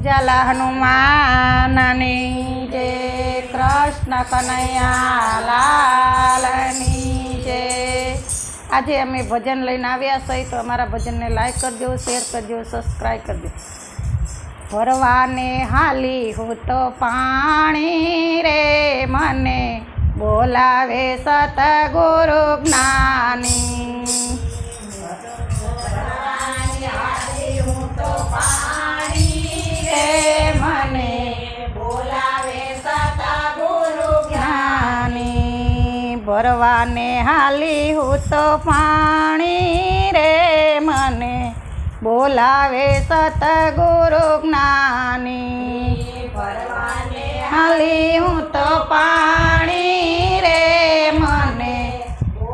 ઉજાલા હનુમાનની જે, કૃષ્ણ કનૈયા લાલની જે. આજે અમે ભજન લઈને આવ્યા છીએ તો અમારા ભજનને લાઈક કરજો શેર કરજો સબસ્ક્રાઈબ કરજો. ભરવાને હાલી હું તો પાણી રે મને બોલાવે સતગુરુ જ્ઞાની. ભરવાને હાલી હું તો પાણી રે મને બોલાવે સતગુરુ જ્ઞાની. હાલી હું તો પાણી રે મને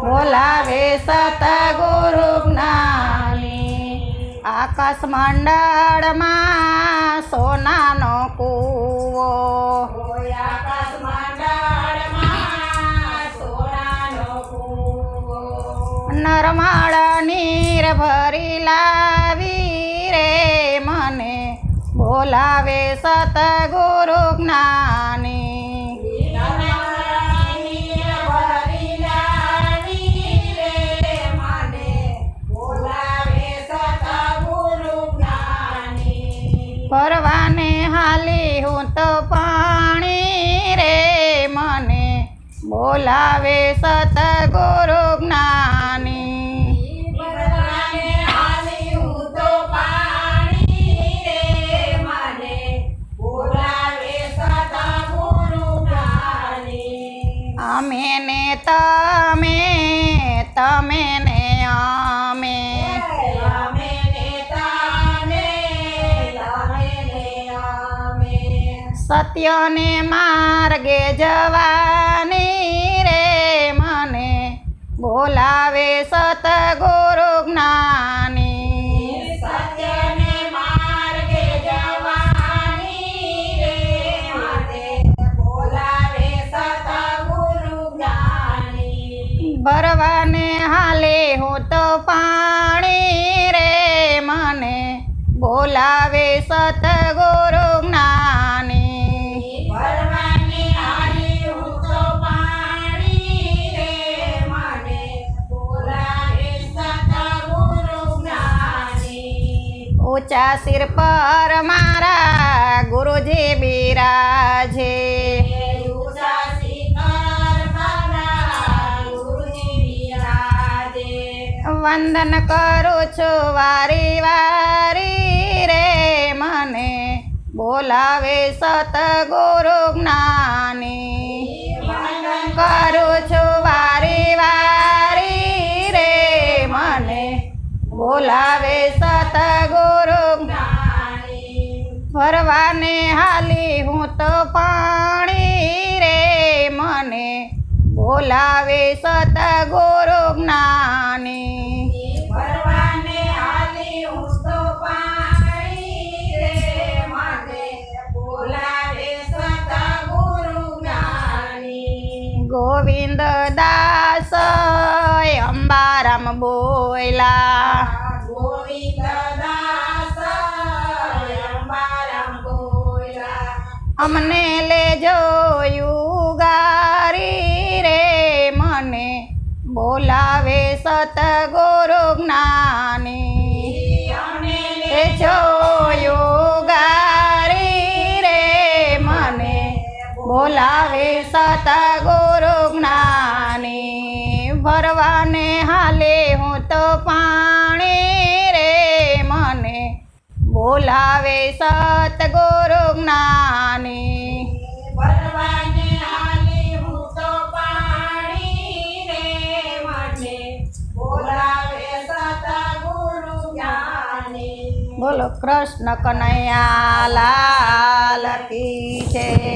બોલાવે સતગુરુ જ્ઞાની. આકાશ મંડળમાં નરમાળ નીર ભરી લાવી રે મને બોલાવે સતગુરુ જ્ઞાની ફરવાને હાલી હું તો પાણી રે મને બોલાવે સતગુરુ અમે. ને તમે તમે ને અમે. સત્યને માર્ગે જવાની રે મને. બોલાવે સતગુરુ જ્ઞાની ભરવાને હાલે હું તો પાણી રે મને બોલાવે સતગુરુ જ્ઞાની. ઊંચા સિર પર મારા ગુરુજી બિરાજે. વંદન કરું છું, વારી વારી રે મને. બોલાવે સતગુરુ જ્ઞાની કરું છું, વારી વારી રે મને. બોલાવે સતગુરુ ફરવાને હાલી હું તો પાણી રે મને. બોલાવે સતગુરુ બોયલા અમને લેજો યુગારી રે, મને બોલાવે સતગુરુ જ્ઞાની. લેજો યુગારી રે, મને બોલાવે સતગુરુ જ્ઞાની. ભરવાને હાલે હું તો પાણી રે મને. બોલાવે સતગુરુ જ્ઞાની. બોલો કૃષ્ણ કનૈયા લાલ કી છે